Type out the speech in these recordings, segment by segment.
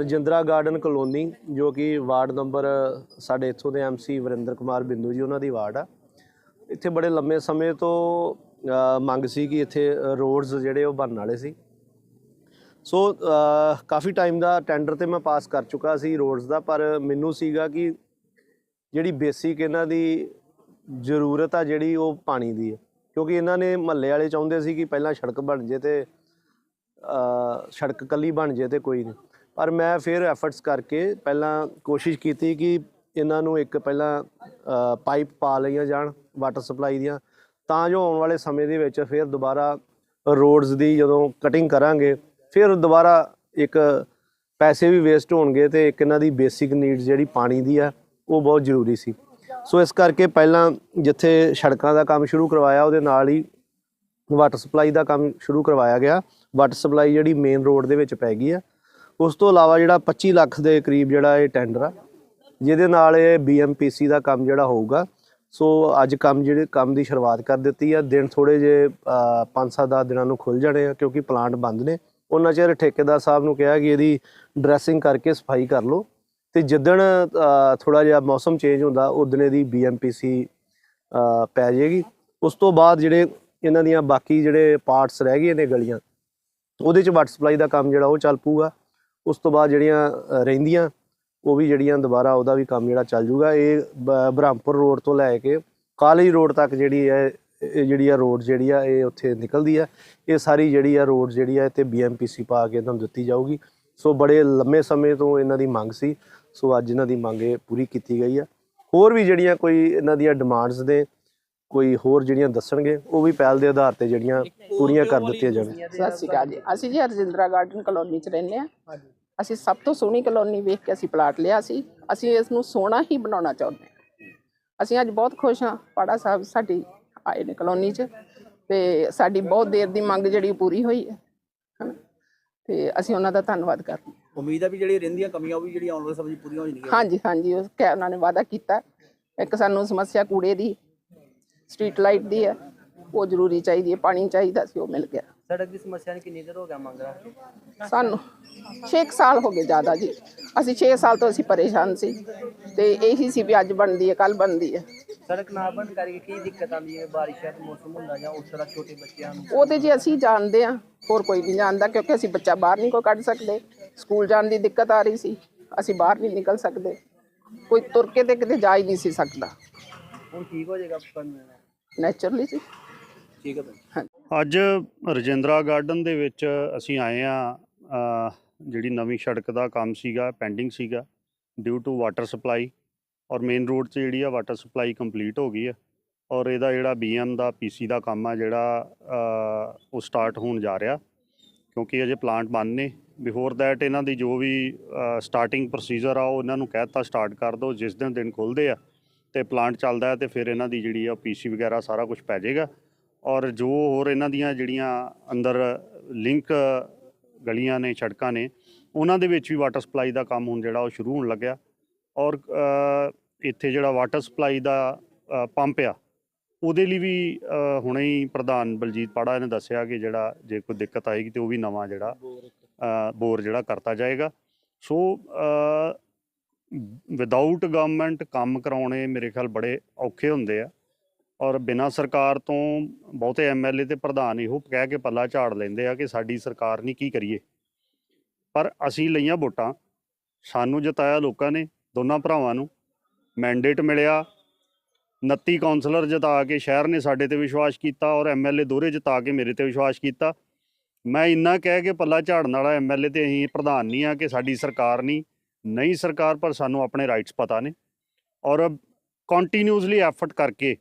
Rajindra garden colony, ਜੋ ਕਿ ward number, ਸਾਡੇ ਇੱਥੋਂ ਦੇ ਐਮਸੀ ਵਰਿੰਦਰ ਕੁਮਾਰ ਬਿੰਦੂ ਜੀ ਉਹਨਾਂ ਦੀ ਵਾਰਡ ਆ। ਇੱਥੇ ਬੜੇ ਲੰਮੇ ਸਮੇਂ ਤੋਂ ਮੰਗ ਸੀ ਕਿ ਇੱਥੇ ਰੋਡਸ ਜਿਹੜੇ ਉਹ ਬਣਨ ਵਾਲੇ ਸੀ। ਸੋ ਕਾਫੀ ਟਾਈਮ ਦਾ ਟੈਂਡਰ ਤੇ ਮੈਂ ਪਾਸ ਕਰ ਚੁੱਕਾ ਸੀ ਰੋਡਸ ਦਾ, ਪਰ ਮੈਨੂੰ ਸੀਗਾ ਕਿ ਜਿਹੜੀ ਬੇਸਿਕ ਇਹਨਾਂ ਦੀ ਜ਼ਰੂਰਤ ਆ ਜਿਹੜੀ ਉਹ ਪਾਣੀ ਦੀ ਹੈ ਕਿਉਂਕਿ ਇਹਨਾਂ ਨੇ ਮਹੱਲੇ ਵਾਲੇ ਚਾਹੁੰਦੇ ਸੀ ਕਿ ਪਹਿਲਾਂ ਸੜਕ ਬਣ ਜੇ ਤੇ ਸੜਕ ਕੱਲੀ ਬਣ ਜੇ ਤੇ ਕੋਈ ਨਹੀਂ। ਪਰ ਮੈਂ ਫਿਰ ਐਫਰਟਸ ਕਰਕੇ ਪਹਿਲਾਂ ਕੋਸ਼ਿਸ਼ ਕੀਤੀ ਕਿ ਇਹਨਾਂ ਨੂੰ ਇੱਕ ਪਹਿਲਾਂ ਪਾਈਪ ਪਾ ਲਈਆਂ ਜਾਣ ਵਾਟਰ ਸਪਲਾਈ ਦੀਆਂ। ਤਾਂ ਜੋ ਆਉਣ ਵਾਲੇ ਸਮੇਂ ਦੇ ਵਿੱਚ ਫਿਰ ਦੁਬਾਰਾ ਰੋਡਸ ਦੀ ਜਦੋਂ ਕਟਿੰਗ ਕਰਾਂਗੇ, ਫਿਰ ਦੁਬਾਰਾ ਇੱਕ ਪੈਸੇ ਵੀ ਵੇਸਟ ਹੋਣਗੇ ਤੇ ਇੱਕ ਇਹਨਾਂ ਦੀ ਬੇਸਿਕ ਨੀਡਸ ਜਿਹੜੀ ਪਾਣੀ ਦੀ ਆ, ਉਹ ਬਹੁਤ ਜ਼ਰੂਰੀ ਸੀ। ਸੋ ਇਸ ਕਰਕੇ ਪਹਿਲਾਂ ਜਿੱਥੇ ਸੜਕਾਂ ਦਾ ਕੰਮ ਸ਼ੁਰੂ ਕਰਵਾਇਆ, ਉਹਦੇ ਨਾਲ ਹੀ ਵਾਟਰ ਸਪਲਾਈ ਦਾ ਕੰਮ ਸ਼ੁਰੂ ਕਰਵਾਇਆ ਗਿਆ। ਵਾਟਰ ਸਪਲਾਈ ਜਿਹੜੀ ਮੇਨ ਰੋਡ ਦੇ ਵਿੱਚ ਪੈ ਗਈ ਆ। ਉਸ ਤੋਂ ਇਲਾਵਾ ਜਿਹੜਾ 25 ਲੱਖ ਦੇ ਕਰੀਬ ਜਿਹੜਾ ਇਹ ਟੈਂਡਰ ਆ, ਜਿਹਦੇ ਨਾਲ ਇਹ ਬੀਐਮਪੀਸੀ ਦਾ ਕੰਮ ਜਿਹੜਾ ਹੋਊਗਾ, ਸੋ ਅੱਜ ਕੰਮ ਜਿਹੜੇ, ਕੰਮ ਦੀ ਸ਼ੁਰੂਆਤ ਕਰ ਦਿੱਤੀ ਆ, ਦਿਨ ਥੋੜੇ ਜੇ 5-7 10 ਦਿਨਾਂ ਨੂੰ ਖੁੱਲ ਜਾਣੇ ਆ, ਕਿਉਂਕਿ ਪਲਾਂਟ ਬੰਦ ਨੇ। ਉਹਨਾਂ ਚਿਰ ਠੇਕੇਦਾਰ ਸਾਹਿਬ ਨੂੰ ਕਿਹਾ ਕਿ ਇਹਦੀ ਡਰੈਸਿੰਗ ਕਰਕੇ ਸਫ਼ਾਈ ਕਰ ਲਓ, ਤੇ ਜਿੱਦਣ ਥੋੜਾ ਜਿਹਾ ਮੌਸਮ ਚੇਂਜ ਹੁੰਦਾ, ਉਦਣ ਇਹਦੀ ਬੀਐਮਪੀਸੀ ਪੈ ਜਾਏਗੀ। ਉਸ ਤੋਂ ਬਾਅਦ ਜਿਹੜੇ ਇਹਨਾਂ ਦੀਆਂ ਬਾਕੀ ਜਿਹੜੇ ਪਾਰਟਸ ਰਹਿ ਗਏ ਨੇ ਗਲੀਆਂ, ਉਹਦੇ ਚ ਵਾਟਰ ਸਪਲਾਈ ਦਾ ਕੰਮ ਜਿਹੜਾ ਉਹ ਚੱਲ ਪੂਗਾ ਉਸ ਤੋਂ ਬਾਅਦ ਜਿਹੜੀਆਂ ਰਹਿੰਦੀਆਂ, ਉਹ ਵੀ ਜਿਹੜੀਆਂ ਦੁਬਾਰਾ ਉਹਦਾ ਵੀ ਕੰਮ ਜਿਹੜਾ ਚੱਲ ਜੂਗਾ ਇਹ, ਬ- ਬ੍ਰਹਮਪੁਰ ਰੋਡ ਤੋਂ ਲੈ ਕੇ ਕਾਲਜ ਰੋਡ ਤੱਕ ਜਿਹੜੀ ਹੈ, ਇਹ ਜਿਹੜੀ ਆ ਰੋਡ ਜਿਹੜੀ ਆ, ਇਹ ਉੱਥੇ ਨਿਕਲਦੀ ਆ। ਇਹ ਸਾਰੀ ਜਿਹੜੀ ਆ ਰੋਡ ਜਿਹੜੀ ਆ ਤੇ ਬੀਐਮਪੀਸੀ ਪਾ ਕੇ ਇਹਨਾਂ ਨੂੰ ਦਿੱਤੀ ਜਾਊਗੀ। ਸੋ ਬੜੇ ਲੰਮੇ ਸਮੇਂ ਤੋਂ ਇਹਨਾਂ ਦੀ ਮੰਗ ਸੀ। ਸੋ ਅੱਜ ਇਹਨਾਂ ਦੀ ਮੰਗ ਇਹ ਪੂਰੀ ਕੀਤੀ ਗਈ ਆ। ਹੋਰ ਵੀ ਜਿਹੜੀਆਂ ਕੋਈ ਇਹਨਾਂ ਦੀਆਂ ਡਿਮਾਂਡਸ ਦੇ ਕੋਈ ਹੋਰ ਜਿਹੜੀਆਂ ਦੱਸਣਗੇ ਉਹ ਵੀ ਪਹਿਲ ਦੇ ਆਧਾਰ ਤੇ ਜਿਹੜੀਆਂ ਪੂਰੀਆਂ ਕਰ ਦਿੱਤੀਆਂ ਜਾਣਗੀਆਂ ਸਤਿ ਸ਼੍ਰੀ ਅਕਾਲ ਜੀ। ਅਸੀਂ ਜੀ ਰਜਿੰਦਰਾ ਗਾਰਡਨ ਕਲੋਨੀ ਚ ਰਹਿੰਦੇ ਆ ਅਸੀਂ ਸਭ ਤੋਂ ਸੋਹਣੀ ਕਲੋਨੀ ਵੇਖ ਕੇ ਅਸੀਂ ਪਲਾਟ ਲਿਆ ਸੀ। ਅਸੀਂ ਇਸ ਨੂੰ ਸੋਹਣਾ ਹੀ ਬਣਾਉਣਾ ਚਾਹੁੰਦੇ ਹਾਂ। ਅਸੀਂ ਅੱਜ ਬਹੁਤ ਖੁਸ਼ ਹਾਂ। ਪਾੜਾ ਸਾਹਿਬ ਸਾਡੀ ਆਏ ਨੇ ਕਲੋਨੀ ਚ ਤੇ ਸਾਡੀ ਬਹੁਤ ਦੇਰ ਦੀ ਮੰਗ ਜਿਹੜੀ ਪੂਰੀ ਹੋਈ ਹੈ। ਹਨਾ? ਤੇ ਅਸੀਂ ਉਹਨਾਂ ਦਾ ਧੰਨਵਾਦ ਕਰਦੇ ਹਾਂ। ਉਮੀਦ ਹੈ ਵੀ ਜਿਹੜੀ ਰਹਿੰਦੀਆਂ ਕਮੀਆਂ ਉਹ ਵੀ ਜਿਹੜੀ ਆਉਣ ਵਾਲੇ ਸਮੇਂ ਪੂਰੀਆਂ ਹੋ ਜਾਣਗੀਆਂ। ਹਾਂਜੀ ਹਾਂਜੀ ਉਹ ਕਹਿ ਉਹਨਾਂ ਨੇ ਵਾਅਦਾ ਕੀਤਾ। ਇੱਕ ਸਾਨੂੰ ਸਮੱਸਿਆ ਕੂੜੇ ਦੀ ਸਟਰੀਟ ਲਾਈਟ ਦੀ ਹੈ ਉਹ ਜ਼ਰੂਰੀ ਚਾਹੀਦੀ ਹੈ ਪਾਣੀ ਚਾਹੀਦਾ ਸੀ ਉਹ ਮਿਲ ਗਿਆ। ਸੜਕ ਦੀ ਸਮੱਸਿਆ ਨੂੰ ਕਿੰਨੀ ਦੇਰ ਹੋ ਗਿਆ ਮੰਗ ਰਿਹਾ ਸਾਨੂੰ 6 ਸਾਲ ਹੋ ਗਏ ਜ਼ਿਆਦਾ ਜੀ। ਅਸੀਂ 6 ਸਾਲ ਤੋਂ ਅਸੀਂ ਪਰੇਸ਼ਾਨ ਸੀ ਤੇ ਇਹੀ ਸੀ ਵੀ ਅੱਜ ਬਣਦੀ ਹੈ ਕੱਲ ਬਣਦੀ ਹੈ ਸੜਕ ਨਾ ਬਣ ਕਰਕੇ ਕੀ ਦਿੱਕਤ ਆਉਂਦੀ ਹੈ? ਬਾਰਿਸ਼ਾਂ ਦਾ ਮੌਸਮ ਹੁੰਦਾ ਜਾਂ ਉਸ ਤਰ੍ਹਾਂ ਛੋਟੇ ਬੱਚਿਆਂ ਨੂੰ? ਉਹ ਤੇ ਜੀ ਅਸੀਂ ਜਾਣਦੇ ਹਾਂ ਹੋਰ ਕੋਈ ਨਹੀਂ ਜਾਣਦਾ ਕਿਉਂਕਿ ਅਸੀਂ ਬੱਚਾ ਬਾਹਰ ਨਹੀਂ ਕੋ ਕੱਢ ਸਕਦੇ। ਸਕੂਲ ਜਾਣ ਦੀ ਦਿੱਕਤ ਆ ਰਹੀ ਸੀ ਅਸੀਂ ਬਾਹਰ ਨਹੀਂ ਨਿਕਲ ਸਕਦੇ। ਕੋਈ ਤੁਰ ਕੇ ਤੇ ਕਿਤੇ ਜਾ ਹੀ ਨਹੀਂ ਸੀ ਸਕਦਾ। ਹੁਣ ਠੀਕ ਹੋ ਜਾਏਗਾ? ਪਰ ਨੇਚਰਲੀ ਜੀ। ਠੀਕ ਹੈ ਭਾਈ। ਹਾਂਜੀ। ਅੱਜ ਰਜਿੰਦਰਾ ਗਾਰਡਨ ਦੇ ਵਿੱਚ ਅਸੀਂ ਆਏ ਆ ਜਿਹੜੀ ਨਵੀਂ ਸੜਕ ਦਾ ਕੰਮ ਸੀਗਾ ਪੈਂਡਿੰਗ ਸੀਗਾ ਡਿਊ ਟੂ ਵਾਟਰ ਸਪਲਾਈ ਔਰ ਮੇਨ ਰੋਡ 'ਚ ਜਿਹੜੀ ਆ ਵਾਟਰ ਸਪਲਾਈ ਕੰਪਲੀਟ ਹੋ ਗਈ ਹੈ ਔਰ ਇਹਦਾ ਜਿਹੜਾ ਬੀਐਮ ਦਾ ਪੀਸੀ ਦਾ ਕੰਮ ਆ ਜਿਹੜਾ ਉਹ ਸਟਾਰਟ ਹੋਣ ਜਾ ਰਿਹਾ ਕਿਉਂਕਿ ਅਜੇ ਪਲਾਂਟ ਬੰਦ ਨੇ ਬਿਫੋਰ ਦੈਟ ਇਹਨਾਂ ਦੀ ਜੋ ਵੀ ਸਟਾਰਟਿੰਗ ਪ੍ਰੋਸੀਜਰ ਆ ਉਹ ਇਹਨਾਂ ਨੂੰ ਕਹਿਤਾ ਸਟਾਰਟ ਕਰ ਦਿਓ ਜਿਸ ਦਿਨ ਦਿਨ ਖੁੱਲਦੇ ਆ ਤੇ ਪਲਾਂਟ ਚੱਲਦਾ ਹੈ ਤੇ ਫਿਰ ਇਹਨਾਂ ਦੀ ਜਿਹੜੀ ਆ ਪੀਸੀ ਵਗੈਰਾ ਸਾਰਾ ਕੁਝ ਪੈ ਜਾਏਗਾ। ਔਰ ਜੋ ਹੋਰ ਇਹਨਾਂ ਦੀਆਂ ਜਿਹੜੀਆਂ ਅੰਦਰ ਲਿੰਕ ਗਲੀਆਂ ਨੇ, ਸੜਕਾਂ ਨੇ, ਉਹਨਾਂ ਦੇ ਵਿੱਚ ਵੀ ਵਾਟਰ ਸਪਲਾਈ ਦਾ ਕੰਮ ਹੁਣ ਜਿਹੜਾ ਉਹ ਸ਼ੁਰੂ ਹੋਣ ਲੱਗਿਆ। ਔਰ ਇੱਥੇ ਜਿਹੜਾ ਵਾਟਰ ਸਪਲਾਈ ਦਾ ਪੰਪ ਆ, ਉਹਦੇ ਲਈ ਵੀ ਹੁਣੇ ਹੀ ਪ੍ਰਧਾਨ ਬਲਜੀਤ ਪਾੜਾ ਨੇ ਦੱਸਿਆ ਕਿ ਜਿਹੜਾ ਜੇ ਕੋਈ ਦਿੱਕਤ ਆਏਗੀ ਤੇ ਉਹ ਵੀ ਨਵਾਂ ਜਿਹੜਾ ਬੋਰ ਜਿਹੜਾ ਕਰਤਾ ਜਾਏਗਾ। ਸੋ ਵਿਦਆਊਟ ਗਵਰਨਮੈਂਟ ਕੰਮ ਕਰਾਉਣੇ ਮੇਰੇ ਖਿਆਲ ਬੜੇ ਔਖੇ ਹੁੰਦੇ ਆ। ਔਰ ਬਿਨਾਂ ਸਰਕਾਰ ਤੋਂ ਬਹੁਤੇ ਐਮਐਲਏ ਤੇ ਪ੍ਰਧਾਨ ਇਹੋ ਕਹਿ ਕੇ ਪੱਲਾ ਝਾੜ ਲੈਂਦੇ ਆ ਕਿ ਸਾਡੀ ਸਰਕਾਰ ਨਹੀਂ ਕੀ ਕਰੀਏ। ਪਰ ਅਸੀਂ ਲਈਆਂ ਵੋਟਾਂ, ਸਾਨੂੰ ਜਿਤਾਇਆ ਲੋਕਾਂ ਨੇ, ਦੋਨਾਂ ਭਰਾਵਾਂ ਨੂੰ ਮੈਂਡੇਟ ਮਿਲਿਆ 29 ਕਾਉਂਸਲਰ ਜਿਤਾ ਕੇ ਸ਼ਹਿਰ ਨੇ ਸਾਡੇ ਤੇ ਵਿਸ਼ਵਾਸ ਕੀਤਾ ਔਰ ਐਮਐਲਏ ਦੋਹਰੇ ਜਿਤਾ ਕੇ ਮੇਰੇ ਤੇ ਵਿਸ਼ਵਾਸ ਕੀਤਾ। ਮੈਂ ਇੰਨਾ ਕਹਿ ਕੇ ਪੱਲਾ ਝਾੜਨ ਵਾਲਾ ਐਮਐਲਏ ਤੇ ਅਸੀਂ ਪ੍ਰਧਾਨ ਨਹੀਂ ਆ ਕਿ ਸਾਡੀ ਸਰਕਾਰ ਨਹੀਂ ਨਹੀਂ ਸਰਕਾਰ, ਪਰ ਸਾਨੂੰ ਆਪਣੇ ਰਾਈਟਸ ਪਤਾ ਨੇ। ਔਰ ਕੰਟੀਨਿਊਸਲੀ ਐਫਰਟ ਕਰਕੇ,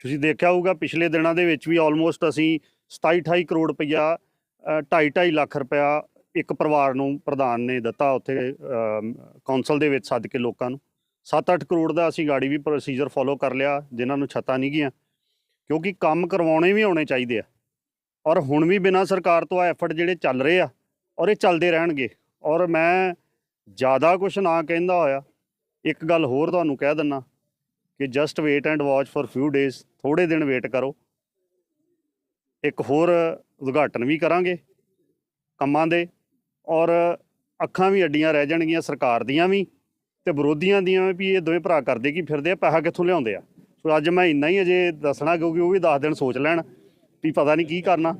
ਤੁਸੀਂ ਦੇਖਿਆ ਹੋਊਗਾ ਪਿਛਲੇ ਦਿਨਾਂ ਦੇ ਵਿੱਚ ਵੀ ਆਲਮੋਸਟ ਅਸੀਂ 27 28 ਕਰੋੜ ਰੁਪਈਆ 2.5 2.5 ਲੱਖ ਰੁਪਇਆ ਇੱਕ ਪਰਿਵਾਰ ਨੂੰ ਪ੍ਰਧਾਨ ਨੇ ਦਿੱਤਾ ਉੱਥੇ ਕੌਂਸਲ ਦੇ ਵਿੱਚ ਸੱਦ ਕੇ ਲੋਕਾਂ ਨੂੰ। 7-8 ਕਰੋੜ ਦਾ ਅਸੀਂ ਗਾੜੀ ਵੀ ਪ੍ਰੋਸੀਜਰ ਫੋਲੋ ਕਰ ਲਿਆ, ਜਿਨ੍ਹਾਂ ਨੂੰ ਛੱਤਾਂ ਨਹੀਂ ਗਈਆਂ। ਕਿਉਂਕਿ ਕੰਮ ਕਰਵਾਉਣੇ ਵੀ ਹੋਣੇ ਚਾਹੀਦੇ ਆ। ਔਰ ਹੁਣ ਵੀ ਬਿਨਾਂ ਸਰਕਾਰ ਤੋਂ ਆ ਐਫਰਟ ਜਿਹੜੇ ਚੱਲ ਰਹੇ ਆ, ਔਰ ਇਹ ਚੱਲਦੇ ਰਹਿਣਗੇ। ਔਰ ਮੈਂ ਜ਼ਿਆਦਾ ਕੁਝ ਨਾ ਕਹਿੰਦਾ ਹੋਇਆ, ਇੱਕ ਗੱਲ ਹੋਰ ਤੁਹਾਨੂੰ ਕਹਿ ਦਿੰਨਾ ਕਿ just wait and watch for few days ਥੋੜੇ ਦਿਨ ਵੇਟ ਕਰੋ। ਇੱਕ ਹੋਰ ਉਦਘਾਟਨ ਵੀ ਕਰਾਂਗੇ ਕੰਮਾਂ ਦੇ, ਔਰ ਅੱਖਾਂ ਵੀ ਅੱਡੀਆਂ ਰਹਿ ਜਾਣਗੀਆਂ, ਸਰਕਾਰ ਦੀਆਂ ਵੀ ਤੇ ਵਿਰੋਧੀਆਂ ਦੀਆਂ ਵੀ ਇਹ ਦੋਵੇਂ ਭਰਾ ਕਰਦੇ ਕੀ ਫਿਰਦੇ ਆ, ਪੈਸਾ ਕਿੱਥੋਂ ਲਿਆਉਂਦੇ ਆ? ਸੋ ਅੱਜ ਮੈਂ ਇੰਨਾ ਹੀ ਅਜੇ ਦੱਸਣਾ, ਕਿਉਂਕਿ ਉਹ ਵੀ 10 ਦਿਨ ਸੋਚ ਲੈਣ ਵੀ ਪਤਾ ਨਹੀਂ ਕੀ ਕਰਨਾ।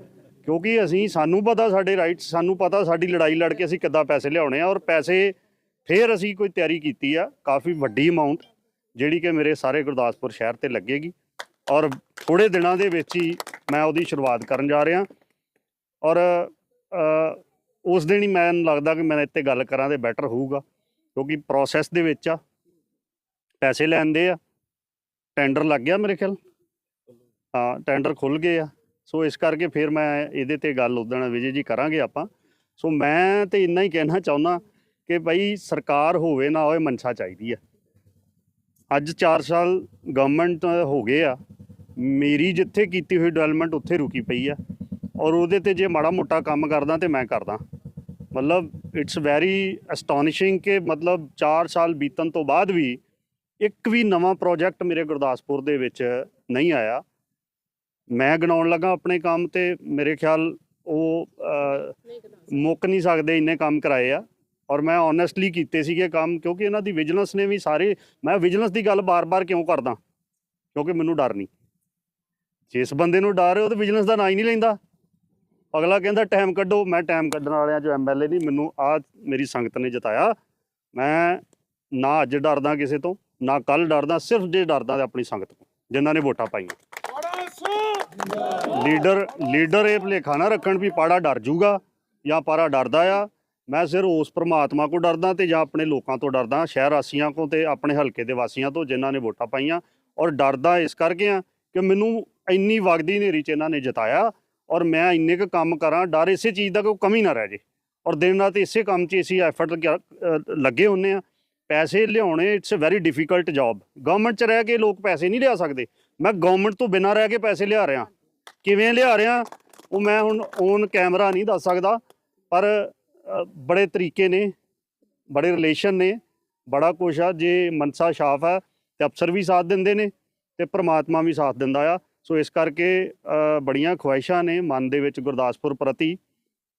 ਕਿਉਂਕਿ ਅਸੀਂ, ਸਾਨੂੰ ਪਤਾ ਸਾਡੇ ਰਾਈਟਸ ਸਾਨੂੰ ਪਤਾ ਸਾਡੀ ਲੜਾਈ ਲੜ ਕੇ ਅਸੀਂ ਕਿੱਦਾਂ ਪੈਸੇ ਲਿਆਉਣੇ ਆ ਔਰ ਪੈਸੇ ਫੇਰ ਅਸੀਂ ਕੋਈ ਤਿਆਰੀ ਕੀਤੀ ਆ, ਕਾਫੀ ਵੱਡੀ ਅਮਾਉਂਟ ਜਿਹੜੀ ਕਿ ਮੇਰੇ ਸਾਰੇ ਗੁਰਦਾਸਪੁਰ ਸ਼ਹਿਰ ਤੇ ਲੱਗੇਗੀ ਔਰ ਥੋੜੇ ਦਿਨਾਂ ਦੇ ਵਿੱਚ ਹੀ ਮੈਂ ਉਹਦੀ ਸ਼ੁਰੂਆਤ ਕਰਨ ਜਾ ਰਿਹਾ ਔਰ ਉਸ ਦਿਨ ਹੀ ਮੈਨੂੰ ਲੱਗਦਾ ਕਿ ਮੈਂ ਇੱਥੇ ਗੱਲ ਕਰਾਂ ਤੇ ਬੈਟਰ ਹੋਊਗਾ ਕਿਉਂਕਿ ਪ੍ਰੋਸੈਸ ਦੇ ਵਿੱਚ ਆ, ਪੈਸੇ ਲੈਂਦੇ ਆ ਟੈਂਡਰ ਲੱਗ ਗਿਆ ਮੇਰੇ ਖਿਆਲ। ਹਾਂ ਟੈਂਡਰ ਖੁੱਲ ਗਏ ਆ। ਸੋ ਇਸ ਕਰਕੇ ਫਿਰ ਮੈਂ ਇਹਦੇ ਤੇ ਗੱਲ ਉਦਣ ਵਿਜੇ ਜੀ ਕਰਾਂਗੇ ਆਪਾਂ। ਸੋ ਮੈਂ ਤੇ ਇੰਨਾ ਹੀ ਕਹਿਣਾ ਚਾਹੁੰਦਾ ਕਿ ਭਾਈ ਸਰਕਾਰ ਹੋਵੇ ਨਾ ਹੋਵੇ ਮਨਸ਼ਾ ਚਾਹੀਦੀ ਆ। ਅੱਜ 4 ਸਾਲ ਗਵਰਨਮੈਂਟ ਹੋ ਗਏ ਆ। ਮੇਰੀ ਜਿੱਥੇ ਕੀਤੀ ਹੋਈ ਡਿਵੈਲਪਮੈਂਟ ਉੱਥੇ ਰੁਕੀ ਪਈ ਆ। ਔਰ ਉਹਦੇ ਤੇ ਜੇ ਮਾੜਾ ਮੋਟਾ ਕੰਮ ਕਰਦਾ ਤੇ ਮੈਂ ਕਰਦਾ। ਮਤਲਬ ਇਟਸ ਵੈਰੀ ਅਸਟੋਨਿਸ਼ਿੰਗ ਕਿ ਮਤਲਬ 4 ਸਾਲ ਬੀਤਣ ਤੋਂ ਬਾਅਦ ਵੀ ਇੱਕ ਵੀ ਨਵਾਂ ਪ੍ਰੋਜੈਕਟ ਮੇਰੇ ਗੁਰਦਾਸਪੁਰ ਦੇ ਵਿੱਚ ਨਹੀਂ ਆਇਆ। ਮੈਂ ਗਣਾਉਣ ਲੱਗਾ ਆਪਣੇ ਕੰਮ ਤੇ ਮੇਰੇ ਖਿਆਲ ਉਹ ਮੁੱਕ ਨਹੀਂ ਸਕਦੇ ਇੰਨੇ ਕੰਮ ਕਰਾਏ ਆ। ਔਰ ਮੈਂ ਓਨੈਸਟਲੀ ਕੀਤੇ ਸੀਗੇ ਕੰਮ ਕਿਉਂਕਿ ਇਹਨਾਂ ਦੀ ਵਿਜੀਲੈਂਸ ਨੇ ਵੀ ਸਾਰੇ ਮੈਂ ਵਿਜੀਲੈਂਸ ਦੀ ਗੱਲ ਬਾਰ-ਬਾਰ ਕਿਉਂ ਕਰਦਾ? ਕਿਉਂਕਿ ਮੈਨੂੰ ਡਰ ਨਹੀਂ। ਜਿਸ ਬੰਦੇ ਨੂੰ ਡਰ ਹੈ ਉਹ ਤਾਂ ਵਿਜੀਲੈਂਸ ਦਾ ਨਾਂ ਹੀ ਨਹੀਂ ਲੈਂਦਾ। ਅਗਲਾ ਕਹਿੰਦਾ ਟਾਈਮ ਕੱਢੋ। ਮੈਂ ਟਾਈਮ ਕੱਢਣ ਵਾਲਿਆਂ ਚੋਂ ਐਮਐਲਏ ਨਹੀਂ ਮੈਨੂੰ ਆ ਮੇਰੀ ਸੰਗਤ ਨੇ ਜਿਤਾਇਆ। ਮੈਂ ਨਾ ਅੱਜ ਡਰਦਾ ਕਿਸੇ ਤੋਂ ਨਾ ਕੱਲ ਡਰਦਾ ਸਿਰਫ ਜੇ ਡਰਦਾ ਤੇ ਆਪਣੀ ਸੰਗਤ ਤੋਂ ਜਿਨ੍ਹਾਂ ਨੇ ਵੋਟਾਂ ਪਾਈਆਂ। ਲੀਡਰ ਲੀਡਰ ਇਹ ਭੁਲੇਖਾ ਨਾ ਰੱਖਣ ਵੀ ਪਾੜਾ ਡਰ ਜੂਗਾ ਜਾਂ ਪਾਰਾ ਡਰਦਾ ਆ। ਮੈਂ ਸਿਰ ਉਸ ਪ੍ਰਮਾਤਮਾ ਕੋ ਡਰਦਾ ਤੇ ਜਾਂ ਆਪਣੇ ਲੋਕਾਂ ਤੋਂ ਡਰਦਾ, ਸ਼ਹਿਰ ਵਾਸੀਆਂ ਕੋ ਤੇ ਆਪਣੇ ਹਲਕੇ ਦੇ ਵਾਸੀਆਂ ਤੋਂ ਜਿਨ੍ਹਾਂ ਨੇ ਵੋਟਾਂ ਪਾਈਆਂ। ਔਰ ਡਰਦਾ ਇਸ ਕਰਕੇ ਆ ਕਿ ਮੈਨੂੰ ਇੰਨੀ ਵਗਦੀ ਨੇਰੀ ਚ ਇਹਨਾਂ ਨੇ ਜਿਤਾਇਆ ਔਰ ਮੈਂ ਇੰਨੇ ਕੁ ਕੰਮ ਕਰਾਂ, ਡਰ ਇਸੇ ਚੀਜ਼ ਦਾ ਕੋਈ ਕਮੀ ਨਾ ਰਹਿ ਜੇ। ਔਰ ਦਿਨ ਰਾਤ ਇਸੇ ਕੰਮ 'ਚ ਅਸੀਂ ਐਫਰਟ ਲੱਗੇ ਹੁੰਨੇ ਆ। ਪੈਸੇ ਲਿਆਉਣੇ it's a very difficult job government 'ਚ ਰਹਿ ਕੇ ਲੋਕ ਪੈਸੇ ਨਹੀਂ ਲਿਆ ਸਕਦੇ। ਮੈਂ ਗਵਰਨਮੈਂਟ ਤੋਂ ਬਿਨਾਂ ਰਹਿ ਕੇ ਪੈਸੇ ਲਿਆ ਰਿਹਾ। ਕਿਵੇਂ ਲਿਆ ਰਿਹਾ ਉਹ ਮੈਂ ਹੁਣ ਔਨ ਕੈਮਰਾ ਨਹੀਂ ਦੱਸ ਸਕਦਾ ਪਰ ਬੜੇ ਤਰੀਕੇ ਨੇ ਬੜੇ ਰਿਲੇਸ਼ਨ ਨੇ ਬੜਾ ਕੁਛ ਆ ਜੇ ਮਨਸਾ ਸ਼ਾਫ ਹੈ ਤੇ ਅਫਸਰ ਵੀ ਸਾਥ ਦਿੰਦੇ ਨੇ ਤੇ ਪ੍ਰਮਾਤਮਾ ਵੀ ਸਾਥ ਦਿੰਦਾ ਆ। ਸੋ ਇਸ ਕਰਕੇ ਬੜੀਆਂ ਖੁਆਇਸ਼ਾਂ ਨੇ ਮਨ ਦੇ ਵਿੱਚ ਗੁਰਦਾਸਪੁਰ ਪ੍ਰਤੀ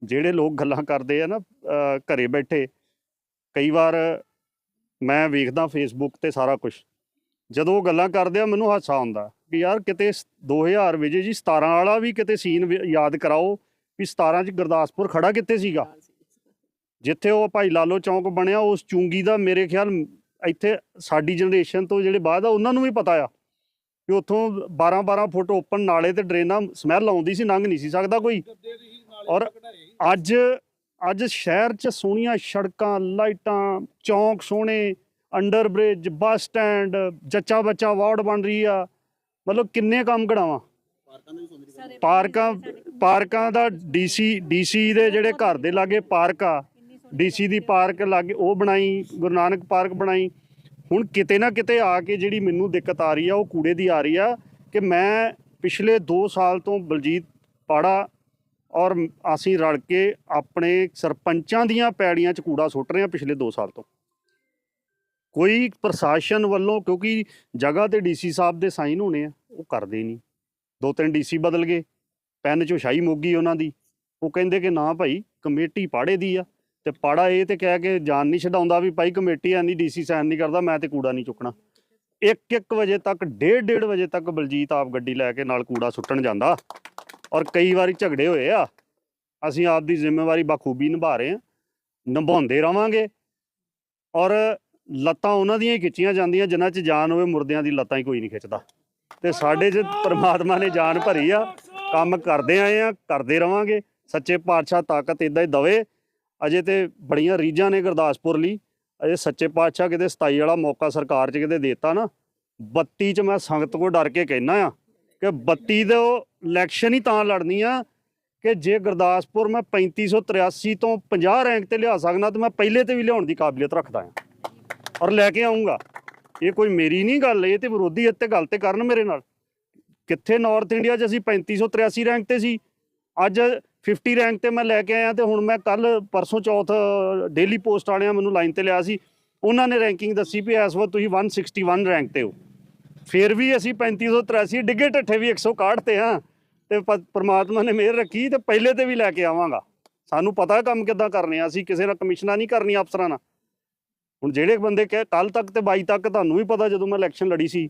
ਜਿਹੜੇ ਲੋਕ ਗੱਲਾਂ ਕਰਦੇ ਆ ਨਾ ਅ, ਘਰੇ ਬੈਠੇ ਕਈ ਵਾਰ ਮੈਂ ਵੇਖਦਾ ਫੇਸਬੁੱਕ ਤੇ ਸਾਰਾ ਕੁਝ ਜਦੋਂ ਉਹ ਗੱਲਾਂ ਕਰਦੇ ਆ, ਮੈਨੂੰ ਹਾਸਾ ਆਉਂਦਾ ਕਿ ਯਾਰ ਕਿਤੇ ਸ- 2000 ਵਿਜੇ ਜੀ 17 ਵਾਲਾ ਵੀ ਕਿਤੇ ਸੀਨ ਯਾਦ ਕਰਾਓ ਵੀ 17 ਚ ਗੁਰਦਾਸਪੁਰ ਖੜਾ ਕਿੱਥੇ ਸੀਗਾ? ਜਿੱਥੇ ਉਹ ਭਾਈ ਲਾਲੋ ਚੌਂਕ ਬਣਿਆ, ਉਸ ਚੁੰਗੀ ਦਾ ਮੇਰੇ ਖਿਆਲ ਇੱਥੇ ਸਾਡੀ ਜਨਰੇਸ਼ਨ ਤੋਂ ਜਿਹੜੇ ਬਾਅਦ ਆ, ਉਹਨਾਂ ਨੂੰ ਵੀ ਪਤਾ ਆ ਕਿ ਉੱਥੋਂ 12 12 ਫੁੱਟ ਓਪਨ ਨਾਲੇ ਤੇ ਡਰੇਨਾਂ ਸਮੈਲ ਆਉਂਦੀ ਸੀ ਲੰਘ ਨਹੀਂ ਸੀ ਸਕਦਾ ਕੋਈ। ਔਰ ਅੱਜ ਅੱਜ ਸ਼ਹਿਰ 'ਚ ਸੋਹਣੀਆਂ ਸੜਕਾਂ, ਲਾਈਟਾਂ, ਚੌਂਕ ਸੋਹਣੇ ਅੰਡਰ ਬ੍ਰਿਜ ਬੱਸ ਸਟੈਂਡ ਜੱਚਾ ਬੱਚਾ ਵਾਰਡ ਬਣ ਰਹੀ ਆ। ਮਤਲਬ ਕਿੰਨੇ ਕੰਮ ਕਢਾਵਾਂ ਪਾਰਕਾਂ ਪਾਰਕਾਂ ਦਾ ਡੀਸੀ ਡੀਸੀ ਦੇ ਜਿਹੜੇ ਘਰ ਦੇ ਲਾਗੇ ਪਾਰਕ ਆ ਡੀਸੀ ਦੀ ਪਾਰਕ ਲਾਗੇ ਉਹ ਬਣਾਈ ਗੁਰੂ ਨਾਨਕ ਪਾਰਕ ਬਣਾਈ। ਹੁਣ ਕਿਤੇ ਨਾ ਕਿਤੇ ਆ ਕੇ ਜਿਹੜੀ ਮੈਨੂੰ ਦਿੱਕਤ ਆ ਰਹੀ ਆ ਉਹ ਕੂੜੇ ਦੀ ਆ ਰਹੀ ਆ ਕਿ ਮੈਂ ਪਿਛਲੇ 2 ਸਾਲ ਤੋਂ ਬਲਜੀਤ ਪਾੜਾ ਔਰ ਅਸੀਂ ਰਲ ਕੇ ਆਪਣੇ ਸਰਪੰਚਾਂ ਦੀਆਂ ਪੈੜੀਆਂ 'ਚ ਕੂੜਾ ਸੁੱਟ ਰਹੇ ਹਾਂ ਪਿਛਲੇ 2 ਸਾਲ ਤੋਂ। ਕੋਈ ਪ੍ਰਸ਼ਾਸਨ ਵੱਲੋਂ, ਕਿਉਂਕਿ ਜਗ੍ਹਾ ਤੇ ਡੀਸੀ ਸਾਹਿਬ ਦੇ ਸਾਈਨ ਹੋਣੇ ਆ, ਉਹ ਕਰਦੇ ਨਹੀਂ। ਦੋ ਤਿੰਨ ਡੀਸੀ ਬਦਲ ਗਏ, ਪੈਨ 'ਚੋਂ ਸ਼ਾਹੀ ਮੁੱਗੀ ਉਹਨਾਂ ਦੀ। ਉਹ ਕਹਿੰਦੇ ਕਿ ਨਾ ਭਾਈ, ਕਮੇਟੀ ਪਾੜੇ ਦੀ ਆ, ਤੇ ਪਾੜਾ ਇਹ ਤੇ ਕਹਿ ਕੇ ਜਾਨ ਨਹੀਂ ਛਡਾਉਂਦਾ ਵੀ ਭਾਈ ਕਮੇਟੀ ਐਨੀ ਡੀਸੀ ਸਾਈਨ ਨਹੀਂ ਕਰਦਾ, ਮੈਂ ਤੇ ਕੂੜਾ ਨਹੀਂ ਚੁੱਕਣਾ। 1-1 ਵਜੇ ਤੱਕ 1:30 ਵਜੇ ਤੱਕ ਬਲਜੀਤ ਆਪ ਗੱਡੀ ਲੈ ਕੇ ਨਾਲ ਕੂੜਾ ਸੁੱਟਣ ਜਾਂਦਾ। ਔਰ ਕਈ ਵਾਰੀ ਝਗੜੇ ਹੋਏ ਆ। ਅਸੀਂ ਆਪ ਦੀ ਜ਼ਿੰਮੇਵਾਰੀ ਬਖੂਬੀ ਨਿਭਾ ਰਹੇ ਹਾਂ, ਨਿਭਾਉਂਦੇ ਰਵਾਂਗੇ। ਔਰ ਲੱਤਾਂ ਉਹਨਾਂ ਦੀਆਂ ਹੀ ਖਿੱਚੀਆਂ ਜਾਂਦੀਆਂ, ਜਿਨ੍ਹਾਂ 'ਚ ਜਾਨ ਹੋਵੇ, ਮੁਰਦਿਆਂ ਦੀ ਲੱਤਾਂ ਹੀ ਕੋਈ ਨਹੀਂ ਖਿੱਚਦਾ। ਤੇ ਸਾਡੇ 'ਚ ਪਰਮਾਤਮਾ ਨੇ ਜਾਨ ਭਰੀ ਆ। ਕੰਮ ਕਰਦੇ ਆਏ ਆ, ਕਰਦੇ ਰਵਾਂਗੇ। ਸੱਚੇ ਪਾਤਸ਼ਾਹ ਤਾਕਤ ਇਦਾਂ ਹੀ ਦਵੇ। ਅਜੇ ਤੇ ਬੜੀਆਂ ਰੀਝਾਂ ਨੇ ਗੁਰਦਾਸਪੁਰ ਲਈ। ਅਜੇ ਸੱਚੇ ਪਾਤਸ਼ਾਹ ਕਿਤੇ 27 ਵਾਲਾ ਮੌਕਾ ਸਰਕਾਰ 'ਚ ਕਿਤੇ ਦੇਤਾ ਨਾ 32 'ਚ ਮੈਂ ਸੰਗਤ ਕੋ ਡਰ ਕੇ ਕਹਿਣਾ ਆ ਕਿ 32 ਦੇ ਇਲੈਕਸ਼ਨ ਹੀ ਤਾਂ ਲੜਨੀ ਆ ਕਿ ਜੇ ਗੁਰਦਾਸਪੁਰ ਮੈਂ 3583 ਤੋਂ 50 ਰੈਂਕ ਤੇ ਲਿਆ ਸਕਦਾ, ਤਾਂ ਮੈਂ ਪਹਿਲੇ ਤੇ ਵੀ ਲਿਆਉਣ ਦੀ ਕਾਬਲੀਅਤ ਰੱਖਦਾ ਆ। ਔਰ ਲੈ ਕੇ ਆਉਂਗਾ ਇਹ ਕੋਈ ਮੇਰੀ ਨਹੀਂ ਗੱਲ, ਇਹ ਤੇ ਵਿਰੋਧੀ ਇੱਥੇ ਗੱਲ ਤੇ ਕਰਨ ਮੇਰੇ ਨਾਲ। ਕਿੱਥੇ ਨਾਰਥ ਇੰਡੀਆ 'ਚ ਅਸੀਂ 3583 ਰੈਂਕ ਤੇ ਸੀ। ਅੱਜ 50 ਰੈਂਕ ਤੇ ਮੈਂ ਲੈ ਕੇ ਆਇਆ ਤੇ ਹੁਣ ਮੈਂ ਕੱਲ ਪਰਸੋਂ ਚੌਥ ਡੇਲੀ ਪੋਸਟ ਵਾਲਿਆਂ ਮੈਨੂੰ ਲਾਈਨ ਤੇ ਲਿਆ ਸੀ। ਉਹਨਾਂ ਨੇ ਰੈਂਕਿੰਗ ਦੱਸੀ ਵੀ ਇਸ ਵਾਰ ਤੁਸੀਂ 161 ਰੈਂਕ ਤੇ ਹੋ। ਫਿਰ ਵੀ ਅਸੀਂ 3583 ਡਿੱਗੇ ਢੱਠੇ ਵੀ 161 ਤੇ ਹਾਂ। ਤੇ ਪ- ਪ੍ਰਮਾਤਮਾ ਨੇ ਮਿਹਰ ਰੱਖੀ ਤੇ ਪਹਿਲੇ ਤੇ ਵੀ ਲੈ ਕੇ ਆਵਾਂਗਾ। ਸਾਨੂੰ ਪਤਾ ਕੰਮ ਕਿੱਦਾਂ ਕਰਨੇ ਆ ਅਸੀਂ, ਕਿਸੇ ਨਾਲ ਕਮਿਸ਼ਨਾਂ ਨਹੀਂ ਕਰਨੀ ਅਫਸਰਾਂ ਨਾਲ। ਹੁਣ ਜਿਹੜੇ ਬੰਦੇ ਕਹੇ ਕੱਲ ਤੱਕ ਤੇ 22 ਤੱਕ ਤੁਹਾਨੂੰ ਵੀ ਪਤਾ ਜਦੋਂ ਮੈਂ ਇਲੈਕਸ਼ਨ ਲੜੀ ਸੀ,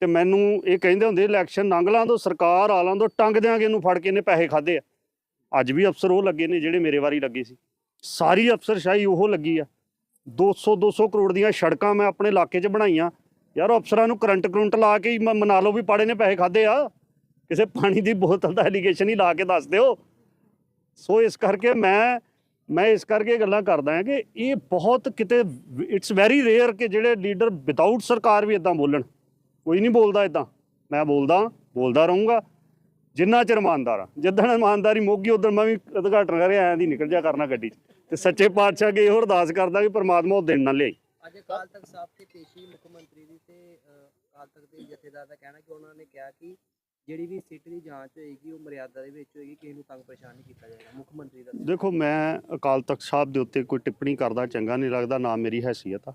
ਤੇ ਮੈਨੂੰ ਇਹ ਕਹਿੰਦੇ ਹੁੰਦੇ ਇਲੈਕਸ਼ਨ ਲੰਘ ਲਾਂ ਤੋਂ ਸਰਕਾਰ ਆ ਲਾਂ ਤੋਂ ਟੰਗ ਦਿਆਂਗੇ ਇਹਨੂੰ ਫੜ ਕੇ ਇਹਨੇ ਪੈਸੇ ਖਾਦੇ ਆ। ਅੱਜ ਵੀ ਅਫਸਰ ਉਹ ਲੱਗੇ ਨੇ ਜਿਹੜੇ ਮੇਰੇ ਵਾਰੀ ਲੱਗੇ ਸੀ। ਸਾਰੀ ਅਫਸਰਸ਼ਾਹੀ ਉਹ ਲੱਗੀ ਆ। 200 200 ਕਰੋੜ ਦੀਆਂ ਸੜਕਾਂ ਮੈਂ ਆਪਣੇ ਇਲਾਕੇ 'ਚ ਬਣਾਈਆਂ। ਯਾਰ ਅਫਸਰਾਂ ਨੂੰ ਕਰੰਟ ਕਰੰਟ ਲਾ ਕੇ ਹੀ ਮ- ਮਨਾ ਲਓ ਵੀ ਪਾੜੇ ਨੇ ਪੈਸੇ ਖਾਦੇ ਆ। ਕਿਸੇ ਪਾਣੀ ਦੀ ਬੋਤਲ ਦਾ ਐਲੀਗੇਸ਼ਨ ਹੀ ਲਾ ਕੇ ਦੱਸ ਦਿਓ। ਸੋ ਇਸ ਕਰਕੇ ਮੈਂ ਮੈਂ ਇਸ ਕਰਕੇ ਗੱਲਾਂ ਕਰਦਾ ਹਾਂ ਕਿ ਇਹ ਬਹੁਤ ਕਿਤੇ ਇਟਸ ਵੈਰੀ ਰੇਅਰ ਕਿ ਜਿਹੜੇ ਲੀਡਰ ਵਿਦਆਊਟ ਸਰਕਾਰ ਵੀ ਇਦਾਂ ਬੋਲਣ। ਕੋਈ ਨਹੀਂ ਬੋਲਦਾ ਇਦਾਂ ਮੈਂ ਬੋਲਦਾ ਬੋਲਦਾ ਰਹੂੰਗਾ। ਜਿੰਨਾ ਚਿਰ ਇਮਾਨਦਾਰ ਆ ਜਿੱਦਣ ਇਮਾਨਦਾਰੀ ਮੋਗੀ ਗਈ ਉਦੋਂ ਮੈਂ ਵੀ ਉਦਘਾਟਨ ਕਰਿਆ ਐਂ ਦੀ ਨਿਕਲ ਜਾ ਕਰਨਾ ਗੱਡੀ 'ਚ। ਤੇ ਸੱਚੇ ਪਾਤਸ਼ਾਹ ਅੱਗੇ ਇਹੋ ਅਰਦਾਸ ਕਰਦਾ ਕਿ ਪਰਮਾਤਮਾ ਉਹ ਦਿਨ ਨਾ ਲਿਆਈ। ਅੱਜ ਅਕਾਲ ਤਖਤ ਸਾਹਿਬ ਤੇ ਪੇਸ਼ੀ ਮੁੱਖ ਮੰਤਰੀ ਦੀ ਤੇ ਅਹ, ਅਕਾਲ ਦੇ ਜਥੇਦਾਰ ਦਾ ਕਹਿਣਾ ਕਿ ਉਹਨਾਂ ਨੇ ਕਿਹਾ ਕਿ ਜਿਹੜੀ ਵੀ ਸਿੱਟ ਦੀ ਜਾਂਚ ਹੋਏਗੀ ਉਹ ਮਰਿਆਦਾ ਦੇ ਵਿੱਚ ਹੋਏਗੀ ਕਿਸੇ ਨੂੰ ਤੰਗ ਪਰੇਸ਼ਾਨ ਨਹੀਂ ਕੀਤਾ ਜਾਏਗਾ ਮੁੱਖ ਮੰਤਰੀ ਦਾ ਦੇਖੋ ਮੈਂ ਅਕਾਲ ਤਖਤ ਸਾਹਿਬ ਦੇ ਉੱਤੇ ਕੋਈ ਟਿੱਪਣੀ ਕਰਦਾ ਚੰਗਾ ਨਹੀਂ ਲੱਗਦਾ ਨਾ ਮੇਰੀ ਹੈਸੀਅਤ ਆ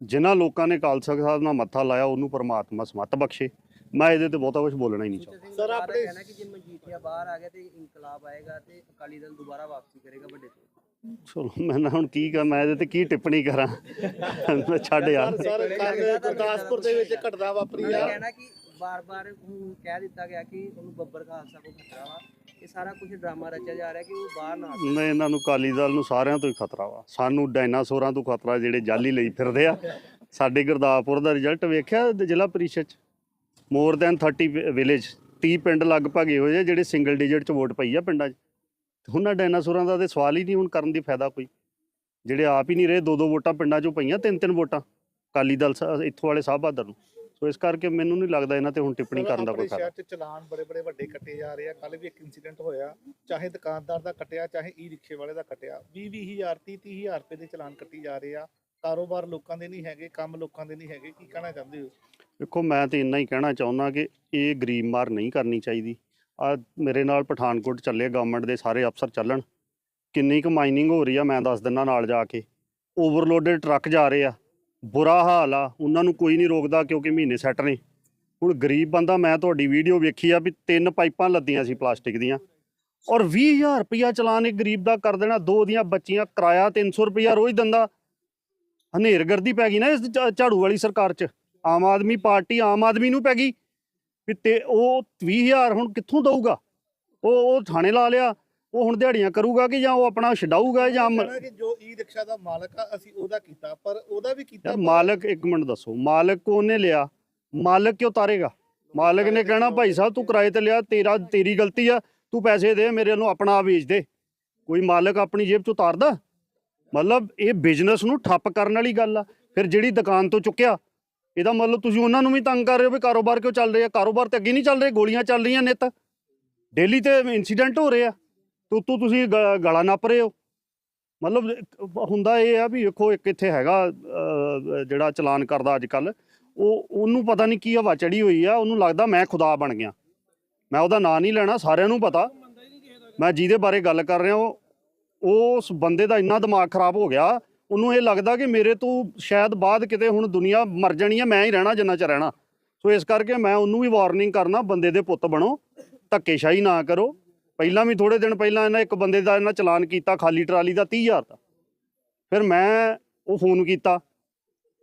ਜਿਨ੍ਹਾਂ ਲੋਕਾਂ ਨੇ ਅਕਾਲ ਤਖਤ ਸਾਹਿਬ ਨਾਲ ਮੱਥਾ ਲਾਇਆ ਉਹਨੂੰ ਪਰਮਾਤਮਾ ਸਮਤ ਬਖਸ਼ੇ ਮੈਂ ਇਹਦੇ ਤੇ ਬਹੁਤਾ ਕੁਝ ਬੋਲਣਾ ਹੀ ਨਹੀਂ ਚਾਹੁੰਦਾ ਸਰ ਆਪਣੇ ਕਹਿਣਾ ਕਿ ਜੇ ਮਨਜੀਠੀਆ ਬਾਹਰ ਆ ਗਿਆ ਤੇ ਇਨਕਲਾਬ ਆਏਗਾ ਤੇ ਅਕਾਲੀ ਦਲ ਦੁਬਾਰਾ ਵਾਪਸੀ ਕਰੇਗਾ ਵੱਡੇ ਤੋਂ ਚਲੋ ਮੈਂ ਨਾ ਹੁਣ ਕੀ ਕਰਾਂ ਮੈਂ ਇਹਦੇ ਤੇ ਕੀ ਟਿੱਪਣੀ ਕਰਾਂ ਮੈਂ ਛੱਡ ਯਾਰ ਸਰ ਕੱਲ ਗੁਰਦਾਸਪੁਰ ਦੇ ਵਿੱਚ ਘਟਨਾ ਵਾਪਰੀ ਆ ਕਹਿਣਾ ਕਿ ਬਾਰ-ਬਾਰ ਹੁਣ ਕਹਿ ਦਿੱਤਾ ਗਿਆ ਕਿ ਉਹਨੂੰ ਬੱਬਰ ਖਾਲਸਾ ਕੋ ਖਤਰਾ ਵਾ। ਇਹ ਸਾਰਾ ਕੁਝ ਡਰਾਮਾ ਰਚਿਆ ਜਾ ਰਿਹਾ ਕਿ ਉਹ ਬਾਹਰ ਨਾ ਆਵੇ। ਮੈਂ ਇਹਨਾਂ ਨੂੰ ਕਾਲੀ ਦਲ ਨੂੰ ਸਾਰਿਆਂ ਤੋਂ ਹੀ ਖਤਰਾ ਵਾ। ਸਾਨੂੰ ਡਾਇਨਾਸੌਰਾਂ ਤੋਂ ਖਤਰਾ ਜਿਹੜੇ ਜਾਲੀ ਲਈ ਫਿਰਦੇ ਆ। ਸਾਡੇ ਗੁਰਦਾਸਪੁਰ ਦਾ ਰਿਜ਼ਲਟ ਵੇਖਿਆ ਜ਼ਿਲ੍ਹਾ ਪਰਿਸ਼ਦ ਚ? ਮੋਰ ਦੈਨ 30 ਵਿਲੇਜ 30 ਪਿੰਡ ਲਗਭਗ ਇਹੋ ਜਿਹੇ ਜਿਹੜੇ ਸਿੰਗਲ ਡਿਜਿਟ ਚ ਵੋਟ ਪਈ ਆ ਪਿੰਡਾਂ 'ਚ। ਤੇ ਉਹਨਾਂ ਡਾਇਨਾਸੌਰਾਂ ਦਾ ਤੇ ਸਵਾਲ ਹੀ ਨਹੀਂ, ਹੁਣ ਕਰਨ ਦੀ ਫਾਇਦਾ ਕੋਈ। ਜਿਹੜੇ ਆਪ ਹੀ ਨਹੀਂ ਰਹੇ ਦੋ ਦੋ ਵੋਟਾਂ ਪਿੰਡਾਂ 'ਚੋਂ ਪਈਆਂ ਤਿੰਨ ਤਿੰਨ ਵੋਟਾਂ। ਕਾਲੀ ਦਲ ਇੱਥੋਂ ਵਾਲੇ ਸਾਹਿਬ ਬਹਾਦਰ ਨੂੰ। ਸੋ ਇਸ ਕਰਕੇ ਮੈਨੂੰ ਨਹੀਂ ਲੱਗਦਾ ਇਹਨਾਂ ਤੇ ਹੁਣ ਟਿੱਪਣੀ ਕਰਨ ਦਾ ਕੋਈ ਫਾਇਦਾ ਸ਼ਹਿਰ 'ਚ ਚਲਾਨ ਬੜੇ ਬੜੇ ਵੱਡੇ ਕੱਟੇ ਜਾ ਰਹੇ ਆ। ਕੱਲ ਵੀ ਇੱਕ ਇਨਸੀਡੈਂਟ ਹੋਇਆ। ਚਾਹੇ ਦੁਕਾਨਦਾਰ ਦਾ ਕੱਟਿਆ ਚਾਹੇ ਈ ਰਿਕਸ਼ੇ ਵਾਲੇ ਦਾ ਕੱਟਿਆ। 20 20000 30 30000 ਰੁਪਏ ਦੇ ਚਲਾਨ ਕੱਟੀ ਜਾ ਰਹੇ ਆ। ਕਾਰੋਬਾਰ ਲੋਕਾਂ ਦੇ ਨਹੀਂ ਹੈਗੇ ਕੰਮ ਲੋਕਾਂ ਦੇ ਨਹੀਂ ਹੈਗੇ। ਕੀ ਕਹਿਣਾ ਚਾਹੁੰਦੇ ਹੋ? ਦੇਖੋ ਮੈਂ ਤੇ ਇੰਨਾ ਹੀ ਕਹਿਣਾ ਚਾਹੁੰਦਾ ਕਿ ਇਹ ਗਰੀਬ ਮਾਰ ਨਹੀਂ ਕਰਨੀ ਚਾਹੀਦੀ। ਆ ਮੇਰੇ ਨਾਲ ਪਠਾਨਕੋਟ ਚੱਲੇ ਗਵਰਨਮੈਂਟ ਦੇ ਸਾਰੇ ਅਫਸਰ ਚੱਲਣ। ਕਿੰਨੀ ਕੁ ਮਾਈਨਿੰਗ ਹੋ ਰਹੀ ਆ ਮੈਂ ਦੱਸ ਦਿੰਦਾ ਨਾਲ ਜਾ ਕੇ। ਓਵਰਲੋਡਡ ਟਰੱਕ ਜਾ ਰਹੇ ਆ। ਬੁਰਾ ਹਾਲ ਆ, ਉਹਨਾਂ ਨੂੰ ਕੋਈ ਨਹੀਂ ਰੋਕਦਾ ਕਿਉਂਕਿ ਮਹੀਨੇ ਸੈੱਟ ਨੇ। ਹੁਣ ਗਰੀਬ ਬੰਦਾ, ਮੈਂ ਤੁਹਾਡੀ ਵੀਡੀਓ ਵੇਖੀ ਆ ਵੀ ਤਿੰਨ ਪਾਈਪਾਂ ਲੱਦੀਆਂ ਸੀ ਪਲਾਸਟਿਕ ਦੀਆਂ। ਔਰ 20000 ਰੁਪਇਆ ਚਲਾਨ ਇੱਕ ਗਰੀਬ ਦਾ ਕਰ ਦੇਣਾ, ਦੋ ਦੀਆਂ ਬੱਚੀਆਂ ਕਿਰਾਇਆ 300 ਰੁਪਇਆ ਰੋਜ਼ ਦਿੰਦਾ। ਹਨੇਰਗਰਦੀ ਪੈ ਗਈ ਨਾ ਇਸ ਝਾ- ਝਾੜੂ ਵਾਲੀ ਸਰਕਾਰ 'ਚ। ਆਮ ਆਦਮੀ ਪਾਰਟੀ ਆਮ ਆਦਮੀ ਨੂੰ ਪੈ ਗਈ। ਵੀ ਤੇ ਉਹ 20000 ਹੁਣ ਕਿੱਥੋਂ ਦਊਗਾ? ਉਹ ਉਹ ਥਾਣੇ ਲਾ ਲਿਆ। ਉਹ ਹੁਣ ਦਿਹਾੜੀਆਂ ਕਰੂਗਾ ਕਿ ਜਾਂ ਉਹ ਆਪਣਾ ਛਡਾਊਗਾ ਜਾਂ ਕਹਿਣਾ ਕਿ ਜੋ ਈ ਰਿਕਸ਼ਾ ਦਾ ਮਾਲਕ ਆ ਅਸੀਂ ਉਹਦਾ ਕੀਤਾ ਪਰ ਉਹਦਾ ਵੀ ਕੀਤਾ ਯਾਰ ਮਾਲਕ ਇੱਕ ਮਿੰਟ ਦੱਸੋ ਮਾਲਕ ਕੋ ਉਹਨੇ ਲਿਆ? ਮਾਲਕ ਕਿਉਂ ਤਾਰੇਗਾ? ਮਾਲਕ ਨੇ ਕਹਿਣਾ ਭਾਈ ਸਾਹਿਬ ਤੂੰ ਕਿਰਾਏ ਤੇ ਲਿਆ ਤੇਰਾ ਤੇਰੀ ਗਲਤੀ ਆ ਤੂੰ ਪੈਸੇ ਦੇ ਮੇਰੇ ਨੂੰ ਆਪਣਾ ਆਪ ਵੇਚ ਦੇ। ਕੋਈ ਮਾਲਕ ਆਪਣੀ ਜੇਬ ਚੋਂ ਤਾਰਦਾ? ਮਤਲਬ ਇਹ ਬਿਜ਼ਨਸ ਨੂੰ ਠੱਪ ਕਰਨ ਵਾਲੀ ਗੱਲ ਆ। ਫਿਰ ਜਿਹੜੀ ਦੁਕਾਨ ਤੋਂ ਚੁੱਕਿਆ ਇਹਦਾ ਮਤਲਬ ਤੁਸੀਂ ਉਹਨਾਂ ਨੂੰ ਵੀ ਤੰਗ ਕਰ ਰਹੇ ਹੋ ਵੀ ਕਾਰੋਬਾਰ ਕਿਉਂ ਚੱਲ ਰਿਹਾ? ਕਾਰੋਬਾਰ ਤੇ ਅੱਗੇ ਨਹੀਂ ਚੱਲ ਰਹੇ ਗੋਲੀਆਂ ਚੱਲ ਰਹੀਆਂ ਨਿੱਤ। ਡੇਲੀ ਤੇ ਇਨਸੀਡੈਂਟ ਹੋ ਰਹੇ ਆ। ਤੇ ਉੱਤੋਂ ਤੁਸੀਂ ਗ- ਗਲਾ ਨੱਪ ਰਹੇ ਹੋ। ਮਤਲਬ ਇੱਕ ਹੁੰਦਾ ਇਹ ਆ ਵੀ ਵੇਖੋ ਇੱਕ ਇੱਥੇ ਹੈਗਾ ਅਹ, ਜਿਹੜਾ ਚਲਾਨ ਕਰਦਾ ਅੱਜ ਕੱਲ ਉਹ ਉਹਨੂੰ ਪਤਾ ਨਹੀਂ ਕੀ ਹਵਾ ਚੜੀ ਹੋਈ ਆ ਉਹਨੂੰ ਲੱਗਦਾ ਮੈਂ ਖੁਦਾ ਬਣ ਗਿਆ। ਮੈਂ ਉਹਦਾ ਨਾਂ ਨਹੀਂ ਲੈਣਾ ਸਾਰਿਆਂ ਨੂੰ ਪਤਾ। ਮੈਂ ਜਿਹਦੇ ਬਾਰੇ ਗੱਲ ਕਰ ਰਿਹਾ ਉਹ ਉਸ ਬੰਦੇ ਦਾ ਇੰਨਾ ਦਿਮਾਗ ਖਰਾਬ ਹੋ ਗਿਆ ਉਹਨੂੰ ਇਹ ਲੱਗਦਾ ਕਿ ਮੇਰੇ ਤੋਂ ਸ਼ਾਇਦ ਬਾਅਦ ਕਿਤੇ ਹੁਣ ਦੁਨੀਆ ਮਰ ਜਾਣੀ ਆ ਮੈਂ ਹੀ ਰਹਿਣਾ ਜਿੰਨਾ ਚ ਰਹਿਣਾ। ਸੋ ਇਸ ਕਰਕੇ ਮੈਂ ਉਹਨੂੰ ਵੀ ਵਾਰਨਿੰਗ ਕਰਨਾ ਬੰਦੇ ਦੇ ਪੁੱਤ ਬਣੋ ਧੱਕੇਸ਼ਾਹੀ ਨਾ ਕਰੋ। ਪਹਿਲਾਂ ਵੀ ਥੋੜੇ ਦਿਨ ਪਹਿਲਾਂ ਇਹਨਾਂ ਇੱਕ ਬੰਦੇ ਦਾ ਇਹਨਾਂ ਚਲਾਨ ਕੀਤਾ, ਖਾਲੀ ਟਰਾਲੀ ਦਾ 30000 ਦਾ। ਫਿਰ ਮੈਂ ਉਹ ਫੋਨ ਕੀਤਾ,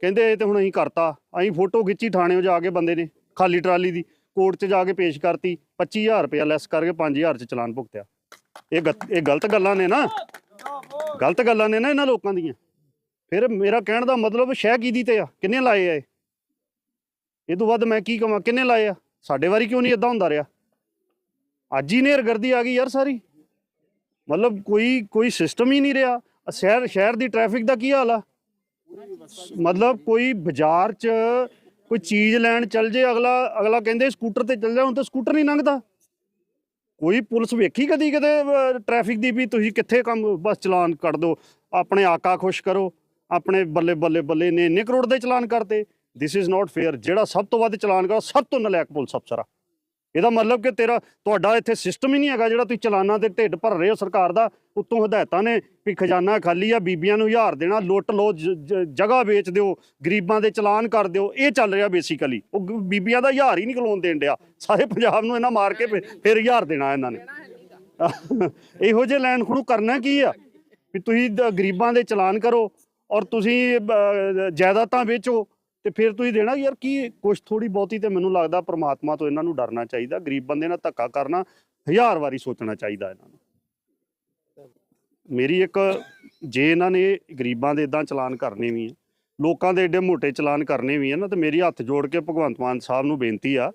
ਕਹਿੰਦੇ ਇਹ ਤੇ ਹੁਣ ਅਸੀਂ ਕਰਤਾ, ਅਸੀਂ ਫੋਟੋ ਖਿੱਚੀ ਥਾਣੇੋਂ ਜਾ ਕੇ ਬੰਦੇ ਨੇ, ਖਾਲੀ ਟਰਾਲੀ ਦੀ, ਕੋਰਟ 'ਚ ਜਾ ਕੇ ਪੇਸ਼ ਕਰਤੀ 25000 ਰੁਪਇਆ ਲੈਸ ਕਰਕੇ 5000 'ਚ ਚਲਾਨ ਭੁਗਤਿਆ। ਇਹ ਗਤ- ਇਹ ਗਲਤ ਗੱਲਾਂ ਨੇ ਨਾ, ਗਲਤ ਗੱਲਾਂ ਨੇ ਨਾ ਇਹਨਾਂ ਲੋਕਾਂ ਦੀਆਂ। ਫਿਰ ਮੇਰਾ ਕਹਿਣ ਦਾ ਮਤਲਬ ਸ਼ਹਿ ਕੀਦੀ ਤੇ ਆ? ਕਿੰਨੇ ਲਾਏ ਆ ਇਹ? ਇਹ ਤੋਂ ਵੱਧ ਮੈਂ ਕੀ ਕਵਾਂ? ਕਿੰਨੇ ਲਾਏ ਆ? ਸਾਡੇ ਵਾਰੀ ਕਿਉਂ ਨਹੀਂ ਇਦਾਂ ਹੁੰਦਾ ਰਿਹਾ? ਅੱਜ ਹੀ ਨੇਰਗਰਦੀ ਆ ਗਈ ਯਾਰ ਸਾਰੀ। ਮਤਲਬ ਕੋਈ ਕੋਈ ਸਿਸਟਮ ਹੀ ਨਹੀਂ ਰਿਹਾ। ਸ਼ਹਿਰ ਸ਼ਹਿਰ ਦੀ ਟ੍ਰੈਫਿਕ ਦਾ ਕੀ ਹਾਲ ਆ? ਮਤਲਬ ਕੋਈ ਬਾਜ਼ਾਰ 'ਚ ਕੋਈ ਚੀਜ਼ ਲੈਣ ਚੱਲ ਜੇ, ਅਗਲਾ ਅਗਲਾ ਕਹਿੰਦੇ ਸਕੂਟਰ ਤੇ ਚੱਲ ਜਾ, ਹੁਣ ਤਾਂ ਸਕੂਟਰ ਨਹੀਂ ਲੰਘਦਾ। ਕੋਈ ਪੁਲਿਸ ਵੇਖੀ ਕਦੀ ਕਦੇ ਟ੍ਰੈਫਿਕ ਦੀ ਵੀ ਤੁਸੀਂ ਕਿੱਥੇ ਕੰਮ, ਬਸ ਚਲਾਨ ਕੱਢ ਦਿਓ ਆਪਣੇ ਆਕਾ ਖੁਸ਼ ਕਰੋ, ਆਪਣੇ ਬੱਲੇ ਬੱਲੇ ਬੱਲੇ ਨੇ ਇੰਨੇ ਕਰੋੜ ਦੇ ਚਲਾਨ ਕਰਤੇ। ਥਿਸ ਇਜ਼ ਨਾਟ ਫੇਅਰ ਜਿਹੜਾ ਸਭ ਤੋਂ ਵੱਧ ਚਲਾਨ ਕਰਦਾ, ਸਭ ਤੋਂ ਨਲਾਇਕ ਪੁਲਿਸ ਅਫਸਰ ਆ। ਇਹਦਾ ਮਤਲਬ ਕਿ ਤੇਰਾ, ਤੁਹਾਡਾ ਇੱਥੇ ਸਿਸਟਮ ਹੀ ਨਹੀਂ ਹੈਗਾ ਜਿਹੜਾ ਤੁਸੀਂ ਚਲਾਨਾਂ ਤੇ ਢਿੱਡ ਭਰ ਰਹੇ ਹੋ ਸਰਕਾਰ ਦਾ, ਉੱਤੋਂ ਹਦਾਇਤਾਂ ਨੇ ਵੀ ਖਜ਼ਾਨਾ ਖਾਲੀ ਆ, ਬੀਬੀਆਂ ਨੂੰ ਹਜ਼ਾਰ ਦੇਣਾ, ਲੁੱਟ ਲਓ, ਜ- ਜਗ੍ਹਾ ਵੇਚ ਦਿਓ, ਗਰੀਬਾਂ ਦੇ ਚਲਾਨ ਕਰ ਦਿਓ, ਇਹ ਚੱਲ ਰਿਹਾ ਬੇਸਿਕਲੀ ਉਹ ਗ- ਬੀਬੀਆਂ ਦਾ ਹਜ਼ਾਰ ਹੀ ਨਹੀਂ ਖਲੋਣ ਦੇਣ ਡਿਆ। ਸਾਰੇ ਪੰਜਾਬ ਨੂੰ ਇਹਨਾਂ ਮਾਰ ਕੇ ਫਿਰ- ਫਿਰ ਹਜ਼ਾਰ ਦੇਣਾ ਇਹਨਾਂ ਨੇ। ਇਹੋ ਜਿਹੇ ਲੈਣ ਖੜੂ ਕਰਨਾ ਕੀ ਆ? ਵੀ ਤੁਸੀਂ ਗਰੀਬਾਂ ਦੇ ਚਲਾਨ ਕਰੋ ਔਰ ਤੁਸੀਂ ਜਾਇਦਾਦਾਂ ਵੇਚੋ। ਤੇ ਫਿਰ ਤੁਸੀਂ ਦੇਣਾ ਯਾਰ ਕੀ, ਕੁਛ ਥੋੜੀ ਬਹੁਤੀ ਤੇ ਮੈਨੂੰ ਲੱਗਦਾ ਪ੍ਰਮਾਤਮਾ ਤੋਂ ਇਹਨਾਂ ਨੂੰ ਡਰਨਾ ਚਾਹੀਦਾ, ਗਰੀਬ ਬੰਦੇ ਨਾਲ ਧੱਕਾ ਕਰਨਾ, ਹਜ਼ਾਰ ਵਾਰੀ ਸੋਚਣਾ ਚਾਹੀਦਾ ਇਹਨਾਂ ਨੂੰ। ਮੇਰੀ ਇੱਕ, ਜੇ ਇਹਨਾਂ ਨੇ ਗਰੀਬਾਂ ਦੇ ਇਦਾਂ ਚਲਾਨ ਕਰਨੇ ਵੀ ਆ, ਲੋਕਾਂ ਦੇ ਏਡੇ ਮੋਟੇ ਚਲਾਨ ਕਰਨੇ ਵੀ ਆ ਨਾ, ਤੇ ਮੇਰੀ ਹੱਥ ਜੋੜ ਕੇ ਭਗਵੰਤ ਮਾਨ ਸਾਹਿਬ ਨੂੰ ਬੇਨਤੀ ਆ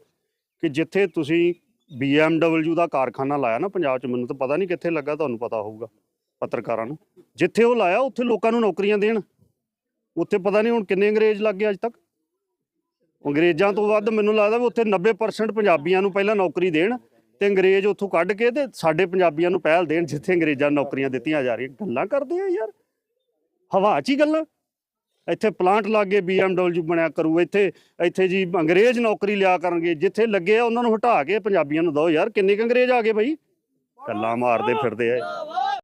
ਕਿ ਜਿੱਥੇ ਤੁਸੀਂ BMW ਦਾ ਕਾਰਖਾਨਾ ਲਾਇਆ ਨਾ ਪੰਜਾਬ 'ਚ, ਮੈਨੂੰ ਤਾਂ ਪਤਾ ਨਹੀਂ ਕਿੱਥੇ ਲੱਗਾ, ਤੁਹਾਨੂੰ ਪਤਾ ਹੋਊਗਾ ਪੱਤਰਕਾਰਾਂ ਨੂੰ। ਜਿੱਥੇ ਉਹ ਲਾਇਆ, ਉੱਥੇ ਲੋਕਾਂ ਨੂੰ ਨੌਕਰੀਆਂ ਦੇਣ। ਉੱਥੇ ਪਤਾ ਨਹੀਂ ਹੁਣ ਕਿੰਨੇ ਅੰਗਰੇਜ਼ ਲੱਗ ਗਏ ਅੱਜ ਤੱਕ। ਅੰਗਰੇਜ਼ਾਂ ਤੋਂ ਵੱਧ ਮੈਨੂੰ ਲੱਗਦਾ ਵੀ ਉੱਥੇ 90% ਪੰਜਾਬੀਆਂ ਨੂੰ ਪਹਿਲਾਂ ਨੌਕਰੀ ਦੇਣ ਤੇ ਅੰਗਰੇਜ਼ ਉੱਥੋਂ ਕੱਢ ਕੇ ਤੇ ਸਾਡੇ ਪੰਜਾਬੀਆਂ ਨੂੰ ਪਹਿਲ ਦੇਣ ਜਿੱਥੇ ਅੰਗਰੇਜ਼ਾਂ ਨੂੰ ਨੌਕਰੀਆਂ ਦਿੱਤੀਆਂ ਜਾ ਰਹੀਆਂ। ਗੱਲਾਂ ਕਰਦੇ ਆ ਯਾਰ। ਹਵਾ 'ਚ ਹੀ ਗੱਲਾਂ। ਇੱਥੇ ਪਲਾਂਟ ਲਾਗੇ BMW ਬਣਿਆ ਕਰੂ। ਇੱਥੇ ਇੱਥੇ ਜੀ ਅੰਗਰੇਜ਼ ਨੌਕਰੀ ਲਿਆ ਕਰਨਗੇ। ਜਿੱਥੇ ਲੱਗੇ ਆ, ਉਹਨਾਂ ਨੂੰ ਹਟਾ ਕੇ ਪੰਜਾਬੀਆਂ ਨੂੰ ਦਿਓ ਯਾਰ, ਕਿੰਨੇ ਕੁ ਅੰਗਰੇਜ਼ ਆ ਗਏ ਬਈ? ਗੱਲਾਂ ਮਾਰਦੇ ਫਿਰਦੇ ਆ।